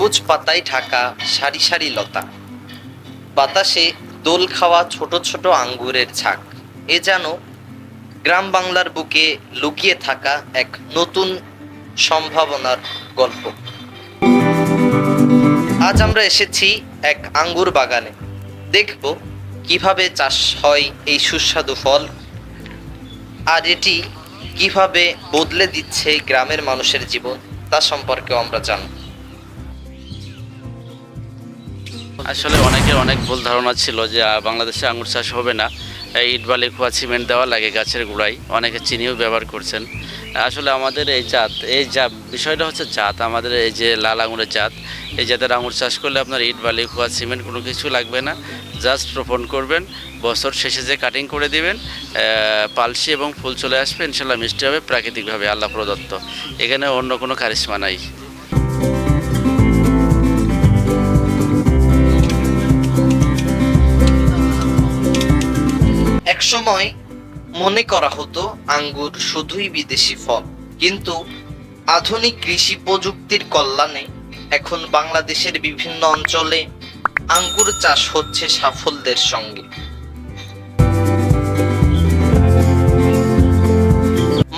সবুজ পাতায় ঢাকা সারি সারি লতা। বাতাসে দোল খাওয়া ছোট ছোট আঙ্গুরের ঝাঁক। এ যেন গ্রাম বাংলার বুকে লুকিয়ে থাকা এক নতুন সম্ভাবনার গল্প। আজ আমরা এসেছি এক আঙ্গুর বাগানে। দেখব কীভাবে চাষ হয় এই সুস্বাদু ফল। আর এটি কীভাবে বদলে দিচ্ছে গ্রামের মানুষের জীবন, তা সম্পর্কেও আমরা জানব। আসলে অনেকের অনেক ভুল ধারণা ছিল যে বাংলাদেশে আঙুর চাষ হবে না। ইট বালি খোয়া সিমেন্ট দেওয়া লাগে গাছের গোড়ায়। অনেকে চিনিও ব্যবহার করছেন। আসলে আমাদের এই জাত, এই যা, বিষয়টা হচ্ছে জাত। আমাদের এই যে লাল আঙুরের জাত, এই জাতের আঙুর চাষ করলে আপনার ইট বালি খোয়া সিমেন্ট কোনো কিছু লাগবে না। জাস্ট রোপণ করবেন, বছর শেষে যে কাটিং করে দিবেন পালসি এবং ফুল চলে আসবে, ইনশাল্লাহ মিষ্টি হবে, প্রাকৃতিকভাবে আল্লাহ প্রদত্ত। এখানে অন্য কোনো কারিশ্মা নাই। একসময় মনে করা হতো আঙ্গুর শুধুই বিদেশি ফল। কিন্তু আধুনিক কৃষি প্রযুক্তির কল্যাণে এখন বাংলাদেশের বিভিন্ন অঞ্চলে আঙ্গুর চাষ হচ্ছে সাফল্যের সঙ্গে।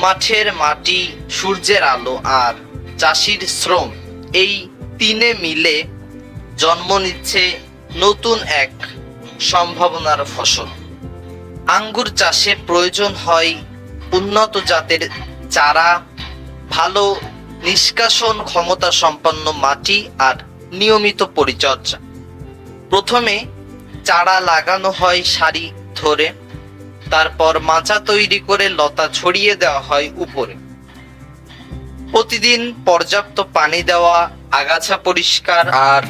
মাঠের মাটি, সূর্যের আলো আর চাষির শ্রম এই তিনে মিলে জন্ম নিচ্ছে নতুন এক সম্ভাবনার ফসল। আঙ্গুর চাষে প্রয়োজন হয় উন্নত জাতের চারা, ভালো নিষ্কাশন ক্ষমতা সম্পন্ন মাটি আর নিয়মিত পরিচর্যা। প্রথমে চারা লাগানো হয় সারি ধরে, তারপর মাচা তৈরি করে লতা ছড়িয়ে দেওয়া হয় উপরে। প্রতিদিন পর্যাপ্ত পানি দেওয়া, আগাছা পরিষ্কার আর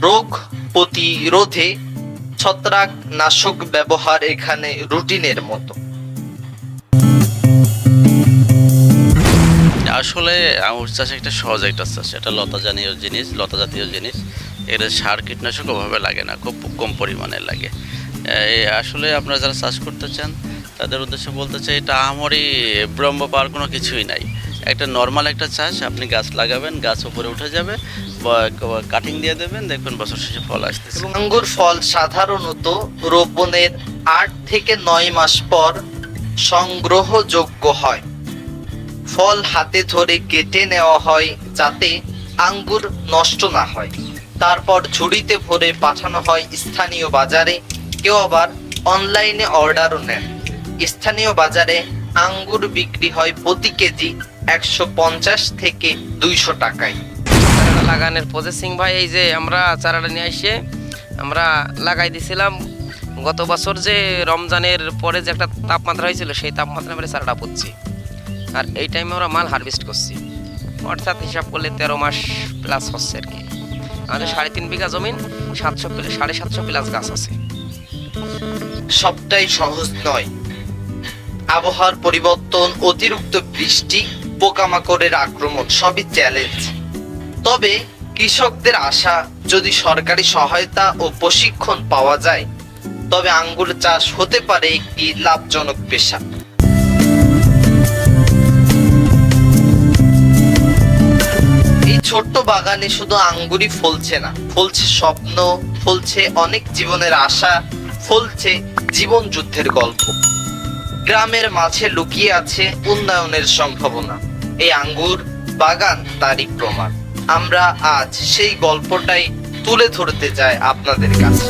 রোগ প্রতিরোধে ছত্রাক নাশক ব্যবহার এখানে রুটিনের মতো। আসলে আঙুর চাষ একটা সহজ একটা চাষ। এটা লতা জাতীয় জিনিস লতা জাতীয় জিনিস। এর সার কীটনাশক ওভাবে লাগে না, খুব কম পরিমাণে লাগে। আসলে আপনারা যারা চাষ করতে চান, তাদের উদ্দেশ্যে বলতে চাই এটা আমারই ব্রহ্ম পাওয়ার কোনো কিছুই নাই। একটা নর্মাল একটা চাষ, আপনি গাছ লাগাবেন, গাছ উপরে উঠে যাবে কাটিং দিয়ে দেবেন, দেখবেন বছর শেষে ফল আসতেছে। এবং আঙ্গুর ফল সাধারণত রোপণের আট থেকে নয় মাস পর সংগ্রহযোগ্য হয়। ফল হাতে ধরে কেটে নেওয়া হয় যাতে আঙ্গুর নষ্ট না হয়। তারপর ঝুড়িতে ভরে পাঠানো হয় স্থানীয় বাজারে, কেউ আবার অনলাইনে অর্ডারও নেন। স্থানীয় বাজারে আঙ্গুর বিক্রি হয় প্রতি কেজি একশো পঞ্চাশ থেকে দুইশো টাকায়। চারাটা লাগানোর প্রসেসিং ভাই এই যে আমরা চারাটা নিয়ে এসে আমরা লাগাই দিছিলাম। গত বছর যে রমজানের পরে যে একটা তাপমাত্রা হয়েছিল সেই তাপমাত্রা আমরা চারাটা পুচ্ছি আর এই টাইমে আমরা মাল হারভেস্ট করছি। অর্থাৎ হিসাব করলে তেরো মাস প্লাস হচ্ছে আর কি। আমাদের সাড়ে তিন বিঘা জমিন সাতশো সাড়ে সাতশো প্লাস গাছ আছে। সবটাই সহজ নয়। আবহাওয়ার পরিবর্তন, অতিরিক্ত বৃষ্টি, পোকামাকড়ের আক্রমণ, সবই চ্যালেঞ্জ তবে কৃষকদের আশা, যদি সরকারি সহায়তা ও প্রশিক্ষণ পাওয়া যায়, তবে আঙ্গুর চাষ হতে পারে একটি লাভজনক পেশা। এই ছোট্ট বাগানে শুধু আঙ্গুরই ফলছে না, ফলছে স্বপ্ন, ফলছে অনেক জীবনের আশা, ফলছে জীবন যুদ্ধের গল্প। গ্রামের মাঝে লুকিয়ে আছে উন্নয়নের সম্ভাবনা। এই আঙ্গুর বাগান তারই প্রমাণ। আমরা আজ সেই গল্পটাই তুলে ধরতে চাই আপনাদের কাছে।